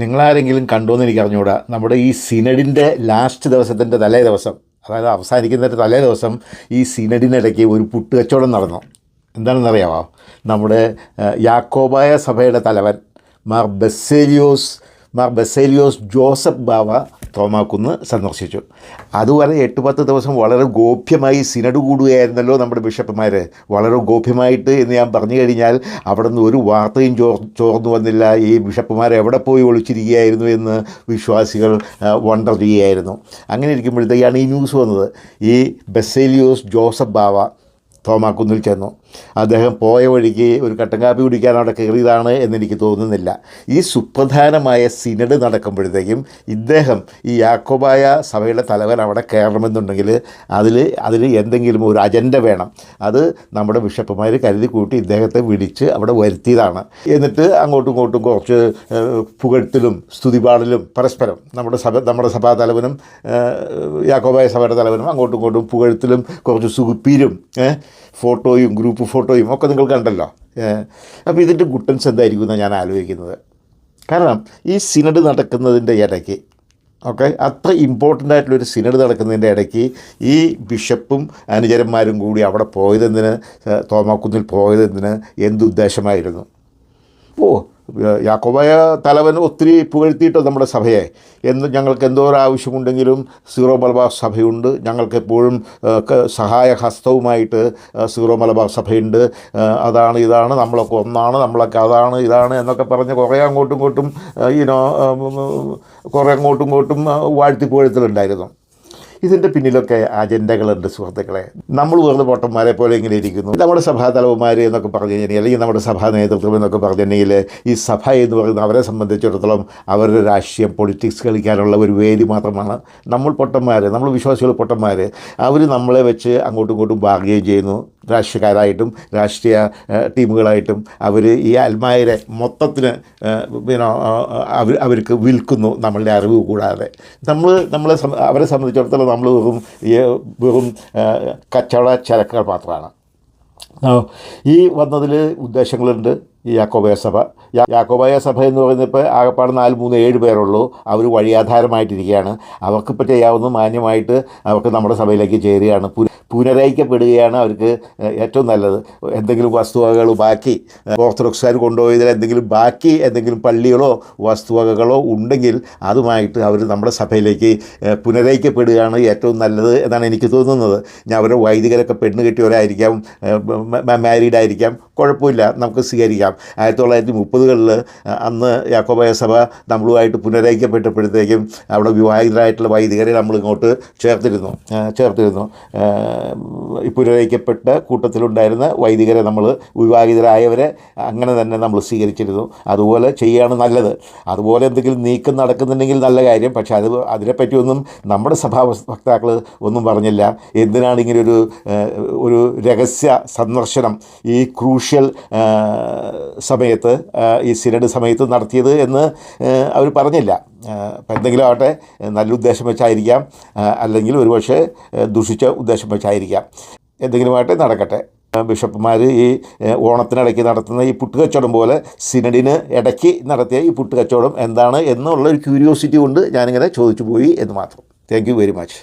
നിങ്ങളാരെങ്കിലും കണ്ടോന്ന് എനിക്ക് അറിഞ്ഞുകൂടാ നമ്മുടെ ഈ സിനഡിന്റെ ലാസ്റ്റ് ദിവസത്തിന്റെ തലേ ദിവസം അതായത് അവസാനിക്കുന്നതിന്റെ തലേ ദിവസം ഈ സിനഡിനിടയ്ക്ക് ഒരു പുട്ട് കച്ചവടം നടന്നു. എന്താണെന്നറിയാമോ നമ്മുടെ യാക്കോബായ സഭയുടെ തലവൻ മാർ ബെസേലിയോസ് മാർ ബസേലിയോസ് ജോസഫ് ബാവ തോമാക്കുന്ന് സന്ദർശിച്ചു. അതുവരെ എട്ട് പത്ത് ദിവസം വളരെ ഗോപ്യമായി സിനഡ് കൂടുകയായിരുന്നല്ലോ നമ്മുടെ ബിഷപ്പുമാർ വളരെ ഗോപ്യമായിട്ട് എന്ന് ഞാൻ പറഞ്ഞു കഴിഞ്ഞാൽ അവിടെ നിന്ന് ഒരു വാർത്തയും ചോർ ചോർന്നു വന്നില്ല. ഈ ബിഷപ്പ്മാർ എവിടെ പോയി ഒളിച്ചിരിക്കുകയായിരുന്നു എന്ന് വിശ്വാസികൾ വണ്ടർ ചെയ്യുകയായിരുന്നു. അങ്ങനെ ഇരിക്കുമ്പോഴത്തേക്കാണ് ഈ ന്യൂസ് വന്നത്. ഈ ബെസേലിയോസ് ജോസഫ് ബാവ തോമാക്കുന്നിൽ ചെന്നു. അദ്ദേഹം പോയ വഴിക്ക് ഒരു കട്ടൻ കാപ്പി കുടിക്കാൻ അവിടെ കയറിയതാണ് എന്നെനിക്ക് തോന്നുന്നില്ല. ഈ സുപ്രധാനമായ സിനഡ് നടക്കുമ്പോഴത്തേക്കും ഇദ്ദേഹം ഈ യാക്കോബായ സഭയുടെ തലവൻ അവിടെ കയറണമെന്നുണ്ടെങ്കിൽ അതിൽ അതിൽ എന്തെങ്കിലും ഒരു അജണ്ട വേണം. അത് നമ്മുടെ ബിഷപ്പുമാർ കരുതി കൂട്ടി ഇദ്ദേഹത്തെ വിളിച്ച് അവിടെ വരുത്തിയതാണ്. എന്നിട്ട് അങ്ങോട്ടും ഇങ്ങോട്ടും കുറച്ച് പുകഴ്ത്തലും സ്തുതിപാടലും പരസ്പരം നമ്മുടെ സഭ നമ്മുടെ സഭാ തലവനും യാക്കോബായ സഭയുടെ തലവനും അങ്ങോട്ടും ഇങ്ങോട്ടും പുകഴ്ത്തലും കുറച്ച് സുഖപ്പീരും ഫോട്ടോയും ഗ്രൂപ്പ് ഫോട്ടോയും ഒക്കെ നിങ്ങൾ കണ്ടല്ലോ. അപ്പോൾ ഇതിന്റെ ഗുട്ടൻസ് എന്തായിരിക്കും എന്നാണ് ഞാൻ ആലോചിക്കുന്നത്. കാരണം ഈ സിനഡ് നടക്കുന്നതിന്റെ ഇടയ്ക്ക് ഓക്കെ അത്ര ഇമ്പോർട്ടന്റ് ആയിട്ടുള്ളൊരു സിനഡ് നടക്കുന്നതിന്റെ ഇടയ്ക്ക് ഈ ബിഷപ്പും അനുചരന്മാരും കൂടി അവിടെ പോയതെന്തിന്? തോമാക്കുന്നിൽ പോയതെന്തിന്? എന്തുദ്ദേശമായിരുന്നു ഓ യാക്കോബായ തലവൻ ഒത്തിരി പുകഴ്ത്തിയിട്ടോ നമ്മുടെ സഭയെ. എന്ന് ഞങ്ങൾക്ക് എന്തോ ആവശ്യമുണ്ടെങ്കിലും സീറോ മലബാർ സഭയുണ്ട്. ഞങ്ങൾക്ക് എപ്പോഴും ഏഹ്, സഹായ ഹസ്തവുമായിട്ട് സീറോ മലബാർ സഭയുണ്ട്. അതാണ് ഇതാണ് നമ്മളൊക്കെ ഒന്നാണ് നമ്മളൊക്കെ അതാണ് ഇതാണ് എന്നൊക്കെ പറഞ്ഞ് കുറേ അങ്ങോട്ടും ഇങ്ങോട്ടും ഈനോ കുറേ അങ്ങോട്ടും ഇങ്ങോട്ടും ഏഹ്, വാഴ്ത്തി പുകഴ്ത്തലുണ്ടായിരുന്നു ഇതിന്റെ പിന്നിലൊക്കെ അജണ്ടകളുണ്ട് സുഹൃത്തുക്കളെ. നമ്മൾ വെറുതെ പൊട്ടന്മാരെ പോലെ ഇങ്ങനെ ഇരിക്കുന്നു. നമ്മുടെ സഭാ തലവന്മാർ എന്നൊക്കെ പറഞ്ഞു കഴിഞ്ഞാൽ അല്ലെങ്കിൽ നമ്മുടെ സഭാ നേതൃത്വം എന്നൊക്കെ പറഞ്ഞിട്ടുണ്ടെങ്കിൽ ഈ സഭ എന്ന് പറയുന്നത് അവരെ സംബന്ധിച്ചിടത്തോളം അവരുടെ രാഷ്ട്രീയം പൊളിറ്റിക്സ് കളിക്കാനുള്ള ഒരു വേദി മാത്രമാണ് നമ്മൾ പൊട്ടന്മാർ നമ്മൾ വിശ്വാസികൾ പൊട്ടന്മാർ അവർ നമ്മളെ വെച്ച് അങ്ങോട്ടും ഇങ്ങോട്ടും ബാർഗെയിൻ ചെയ്യുന്നു. രാഷ്ട്രീയക്കാരായിട്ടും രാഷ്ട്രീയ ടീമുകളായിട്ടും അവർ ഈ അൽമായരെ മൊത്തത്തിന് പിന്നെ അവർ അവർക്ക് വിൽക്കുന്നു നമ്മളുടെ അറിവ് കൂടാതെ. നമ്മൾ നമ്മളെ അവരെ സംബന്ധിച്ചിടത്തോളം നമ്മൾ വെറും വെറും കച്ചവട ചരക്കുകൾ മാത്രമാണ്. ഈ വന്നതിൽ ഉദ്ദേശങ്ങളുണ്ട്. ഈ യാക്കോബായ സഭ. യാക്കോബായ സഭ എന്ന് പറയുന്നപ്പോൾ ആകപ്പാട് നാല് മൂന്ന് ഏഴ് പേരുള്ളൂ. അവർ വഴിയാധാരമായിട്ടിരിക്കുകയാണ്. അവർക്കിപ്പോൾ ചെയ്യാവുന്ന മാന്യമായിട്ട് അവർക്ക് നമ്മുടെ സഭയിലേക്ക് ചേരുകയാണ്. പുനരയിക്കപ്പെടുകയാണ് അവർക്ക് ഏറ്റവും നല്ലത്. എന്തെങ്കിലും വസ്തുവകകൾ ബാക്കി ഓർത്തഡോക്സുകാർ കൊണ്ടുപോയതിൽ എന്തെങ്കിലും ബാക്കി എന്തെങ്കിലും പള്ളികളോ വസ്തുവകകളോ ഉണ്ടെങ്കിൽ അതുമായിട്ട് അവർ നമ്മുടെ സഭയിലേക്ക് പുനരയിക്കപ്പെടുകയാണ് ഏറ്റവും നല്ലത് എന്നാണ് എനിക്ക് തോന്നുന്നത്. ഞാൻ അവരുടെ വൈദികരൊക്കെ പെണ്ണ് കെട്ടിയവരായിരിക്കാം മാരീഡ് ആയിരിക്കാം കുഴപ്പമില്ല നമുക്ക് സ്വീകരിക്കാം. ആയിരത്തി തൊള്ളായിരത്തി മുപ്പതുകളിൽ അന്ന് യാക്കോബായ സഭ നമ്മളുമായിട്ട് പുനരയിക്കപ്പെട്ടപ്പോഴത്തേക്കും അവിടെ വിവാഹിതരായിട്ടുള്ള വൈദികരെ നമ്മൾ ഇങ്ങോട്ട് ചേർത്തിരുന്നു. ചേർത്തിരുന്നു പുനരയിക്കപ്പെട്ട കൂട്ടത്തിലുണ്ടായിരുന്ന വൈദികരെ നമ്മൾ വിവാഹിതരായവരെ അങ്ങനെ തന്നെ നമ്മൾ സ്വീകരിച്ചിരുന്നു. അതുപോലെ ചെയ്യുകയാണ് നല്ലത്. അതുപോലെ എന്തെങ്കിലും നീക്കം നടക്കുന്നുണ്ടെങ്കിൽ നല്ല കാര്യം പക്ഷേ അത് അതിനെപ്പറ്റിയൊന്നും നമ്മുടെ സഭാ വക്താക്കൾ ഒന്നും പറഞ്ഞില്ല. എന്തിനാണ് ഇങ്ങനെ ഒരു ഒരു രഹസ്യ സന്ദർശനം? ഈ ക്രൂഷ്യൽ സമയത്ത് ഈ സിനഡ് സമയത്ത് നടത്തിയത് എന്ന് അവർ പറഞ്ഞില്ല. അപ്പം എന്തെങ്കിലും ആവട്ടെ നല്ല ഉദ്ദേശം വെച്ചായിരിക്കാം അല്ലെങ്കിൽ ഒരുപക്ഷെ ദുഷിച്ച ഉദ്ദേശം വെച്ചായിരിക്കാം. എന്തെങ്കിലും ആവട്ടെ നടക്കട്ടെ. ബിഷപ്പുമാർ ഈ ഓണത്തിനിടയ്ക്ക് നടത്തുന്ന ഈ പുട്ടുകച്ചവടം പോലെ സിനഡിന് ഇടയ്ക്ക് നടത്തിയ ഈ പുട്ടുകച്ചവടം എന്താണ് എന്നുള്ള ഒരു ക്യൂരിയോസിറ്റി കൊണ്ട് ഞാനിങ്ങനെ ചോദിച്ചു പോയി എന്ന് മാത്രം. Thank you very much